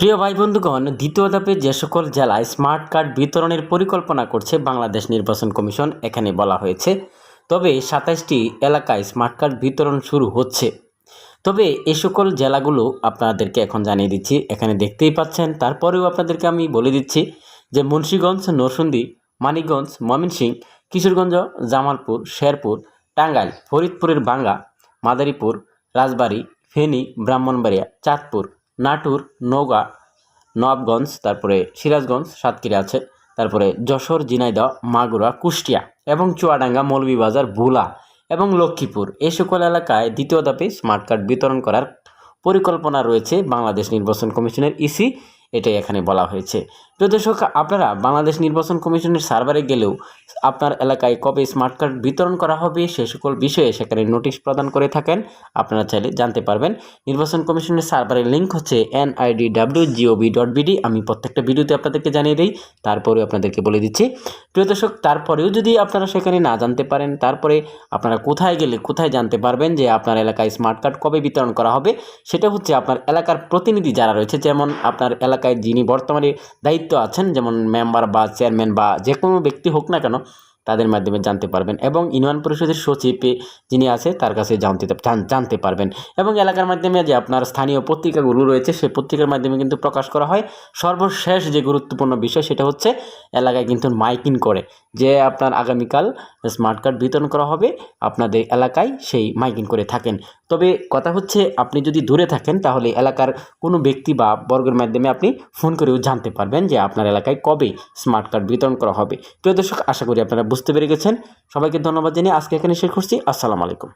প্রিয় ভাই বন্ধুগণ দ্বিতীয় ধাপে যে সকল জেলায় স্মার্ট কার্ড বিতরণের পরিকল্পনা করছে বাংলাদেশ নির্বাচন কমিশন, এখানে বলা হয়েছে। তবে সাতাইশটি এলাকায় স্মার্ট কার্ড বিতরণ শুরু হচ্ছে। তবে এ সকল জেলাগুলো আপনাদেরকে এখন জানিয়ে দিচ্ছি, এখানে দেখতেই পাচ্ছেন। তারপরেও আপনাদেরকে আমি বলে দিচ্ছি যে মুন্সীগঞ্জ নরসুন্দি মানিকগঞ্জ ময়মনসিংহ কিশোরগঞ্জ, জামালপুর, শেরপুর, টাঙ্গাইল, ফরিদপুরের বাঙ্গা মাদারীপুর, রাজবাড়ী, ফেনী, ব্রাহ্মণবাড়িয়া, চাঁদপুর নাটোর, নওগাঁ নবগঞ্জ তারপরে সিরাজগঞ্জ, সাতক্ষীরা আছে, তারপরে যশোর, ঝিনাইদহ, মাগুরা, কুষ্টিয়া এবং চুয়াডাঙ্গা, মৌলভীবাজার, ভোলা এবং লক্ষ্মীপুর। এই সকল এলাকায় দ্বিতীয় ধাপে স্মার্ট কার্ড বিতরণ করার পরিকল্পনা রয়েছে বাংলাদেশ নির্বাচন কমিশনের ইসি এটাই এখানে বলা হয়েছে। প্রিয় দর্শক, আপনারা বাংলাদেশ নির্বাচন কমিশনের সার্ভারে গেলেও আপনার এলাকায় কবে স্মার্ট কার্ড বিতরণ করা হবে সে সকল বিষয়ে সেখানে নোটিশ প্রদান করে থাকেন। আপনারা চাইলে জানতে পারবেন। নির্বাচন কমিশনের সার্ভারের লিঙ্ক হচ্ছে NID W G O V dot BD আমি প্রত্যেকটা ভিডিওতে আপনাদেরকে জানিয়ে দিই, তারপরেও আপনাদেরকে বলে দিচ্ছি। প্রিয় দর্শক, তারপরেও যদি আপনারা সেখানে না জানতে পারেন, তারপরে আপনারা কোথায় গেলে কোথায় জানতে পারবেন যে আপনার এলাকায় স্মার্ট কার্ড কবে বিতরণ করা হবে, সেটা হচ্ছে আপনার এলাকার প্রতিনিধি যারা রয়েছে, যেমন আপনার এলাকায় যিনি বর্তমানে দায়িত্ব আছেন, যেমন মেম্বার বা চেয়ারম্যান বা যে কোনো ব্যক্তি হোক না কেন, তাদের মাধ্যমে জানতে পারবেন এবং ইউনিয়ন পরিষদের সচিব যিনি আছে, তার কাছে জানতে জানতে পারবেন। এবং এলাকার মাধ্যমে যে আপনার স্থানীয় পত্রিকাগুলো রয়েছে সেই পত্রিকার মাধ্যমে কিন্তু প্রকাশ করা হয়। সর্বশেষ যে গুরুত্বপূর্ণ বিষয়, সেটা হচ্ছে এলাকায় কিন্তু মাইকিং করে। যে আপনার আগামীকাল স্মার্ট কার্ড বিতরণ করা হবে, আপনাদের এলাকায় সেই মাইকিং করে থাকেন। তবে কথা হচ্ছে, আপনি যদি দূরে থাকেন, তাহলে এলাকার কোনো ব্যক্তি বা বর্গের মাধ্যমে আপনি ফোন করেও জানতে পারবেন যে আপনার এলাকায় কবে স্মার্ট কার্ড বিতরণ করা হবে। প্রিয় দর্শক, আশা করি আপনারা বুঝতে পেরে গেছেন। সবাইকে ধন্যবাদ জানিয়ে আজকে এখানে শেষ করছি। আসসালামু আলাইকুম।